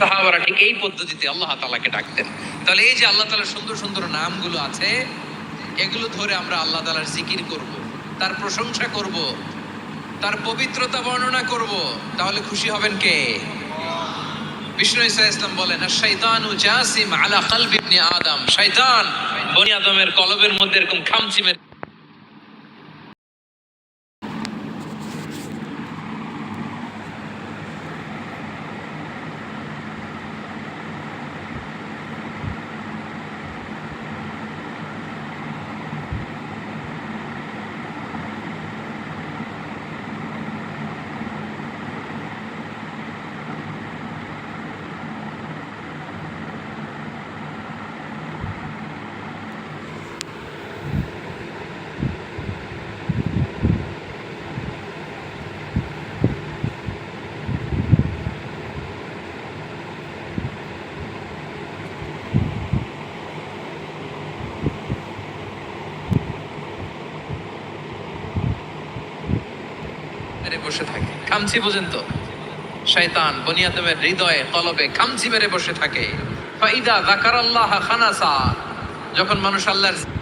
সাহাবারা ঠিক এই পদ্ধতিতে আল্লাহ তালাকে ডাকতেন। তাহলে এই যে আল্লাহ তালার সুন্দর সুন্দর নামগুলো আছে, এগুলো ধরে আমরা আল্লাহ তালার জিকির করব, তার প্রশংসা করব, তার পবিত্রতা বর্ণনা করব, তাহলে খুশি হবেন কে? বিষ্ণু ইসা ইসলাম বলেন শৈতানু জাসিম আলা কলবি আদম। শয়তান বনি আদমের কলবের মধ্যে এরকম খামচি মেরে বসে থাকে। খামচি বুঝেন তো? শয়তান বনিয়াদমের হৃদয়ে, কলবে খামচি মেরে বসে থাকে। ফাইদা জাকারাল্লাহ খানাসা। যখন মানুষ আল্লাহর